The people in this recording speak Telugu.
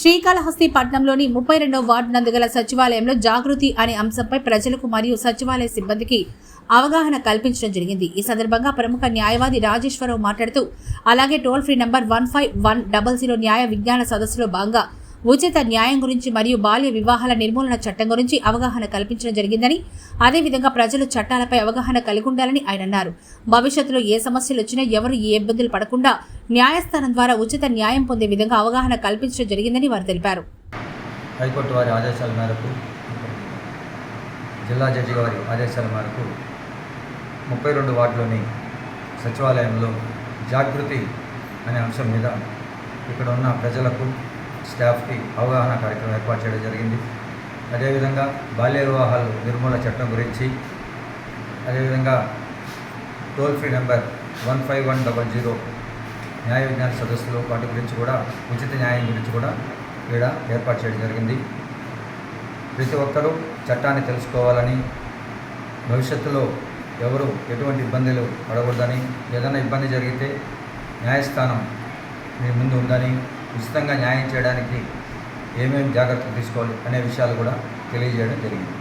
శ్రీకాళహస్తి పట్టణంలోని ముప్పై రెండవ వార్డు నందుగల సచివాలయంలో జాగృతి అనే అంశంపై ప్రజలకు మరియు సచివాలయ సిబ్బందికి అవగాహన కల్పించడం జరిగింది. ఈ సందర్భంగా ప్రముఖ న్యాయవాది రాజేశ్వరరావు మాట్లాడుతూ అలాగే toll free number one five one double zero న్యాయ విజ్ఞాన సదస్సులో భాగంగా ఉచిత న్యాయం గురించి మరియు బాల్య వివాహాల నిర్మూలన చట్టం గురించి అవగాహన కల్పించడం జరిగిందని అదేవిధంగా ప్రజలు చట్టాలపై అవగాహన కలిగి ఉండాలని ఆయన అన్నారు. భవిష్యత్తులో ఏ సమస్యలు వచ్చినా ఎవరు ఏ ఇబ్బందులు పడకుండా న్యాయస్థానం ద్వారా ఉచిత న్యాయం పొందే విధంగా అవగాహన కల్పించడం జరిగిందని వారు తెలిపారు. హైకోర్టు వారి ఆదేశాల మేరకు జిల్లా జడ్జి గారి ఆదేశాల మేరకు ముప్పై రెండు వార్డులోని సచివాలయంలో జాగృతి అనే అంశం మీద ఇక్కడ ఉన్న ప్రజలకు స్టాఫ్కి అవగాహన కార్యక్రమం ఏర్పాటు చేయడం జరిగింది. అదేవిధంగా బాల్య వివాహాలు నిర్మూలన చట్టం గురించి అదేవిధంగా toll free number one five one double zero న్యాయ విజ్ఞాన సదస్సులో వాటి గురించి కూడా ఉచిత న్యాయం గురించి కూడా ఇక్కడ ఏర్పాటు చేయడం జరిగింది. ప్రతి ఒక్కరూ చట్టాన్ని తెలుసుకోవాలని భవిష్యత్తులో ఎవరు ఎటువంటి ఇబ్బందులు పడకూడదని ఏదైనా ఇబ్బంది జరిగితే న్యాయస్థానం మీ ముందు ఉందని ఉచితంగా న్యాయం చేయడానికి ఏమేమి జాగ్రత్తలు తీసుకోవాలి అనే విషయాలు కూడా తెలియజేయడం జరిగింది.